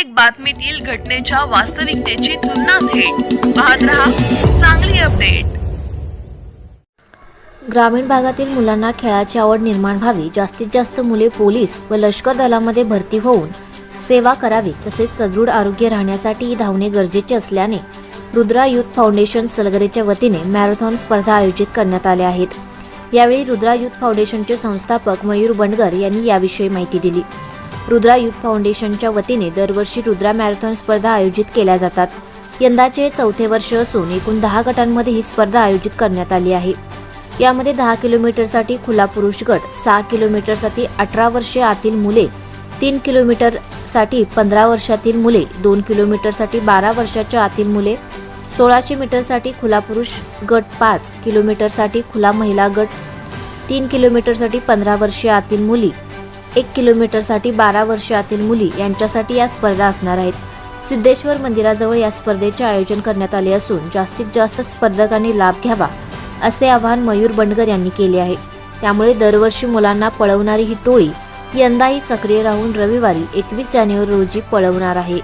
प्रत्येक बातमीतील घटनेच्या वास्तविकतेची तुलना थेट. पाहत रहा चांगली अपडेट. ग्रामीण भागातील मुलांना खेळाची आवड निर्माण व्हावी जास्तीत जास्त मुले पोलीस व लष्कर दलामध्ये भरती होऊन सेवा करावी तसेच सदृढ आरोग्य राहण्यासाठी धावणे गरजेचे असल्याने रुद्रा युथ फाउंडेशन सलगरेच्या वतीने मॅरेथॉन स्पर्धा आयोजित करण्यात आल्या आहेत. यावेळी रुद्रा युथ फाउंडेशनचे संस्थापक मयूर बंडगर यांनी याविषयी माहिती दिली. रुद्रा युथ फाउंडेशनच्या वतीने दरवर्षी रुद्रा मॅरेथॉन स्पर्धा आयोजित केल्या जातात. यंदाचे चौथे वर्ष असून एकूण दहा गटांमध्ये ही स्पर्धा आयोजित करण्यात आली आहे. यामध्ये दहा किलोमीटरसाठी खुला पुरुष गट सहा किलोमीटरसाठी अठरा वर्षे आतील मुले तीन किलोमीटरसाठी पंधरा वर्षातील मुले दोन किलोमीटरसाठी बारा वर्षाच्या आतील मुले सोळाशे मीटरसाठी खुला पुरुष गट पाच किलोमीटरसाठी खुला महिला गट तीन किलोमीटरसाठी पंधरा वर्षे आतील मुली एक किलोमीटरसाठी बारा वर्षातील मुली यांच्यासाठी या स्पर्धा असणार आहेत. सिद्धेश्वर मंदिराजवळ या स्पर्धेचे आयोजन करण्यात आले असून जास्तीत जास्त स्पर्धकांनी लाभ घ्यावा असे आवाहन मयूर बंडगर यांनी केले आहे. त्यामुळे दरवर्षी मुलांना पळवणारी ही टोळी यंदाही सक्रिय राहून रविवारी एकवीस जानेवारी रोजी पळवणार आहे.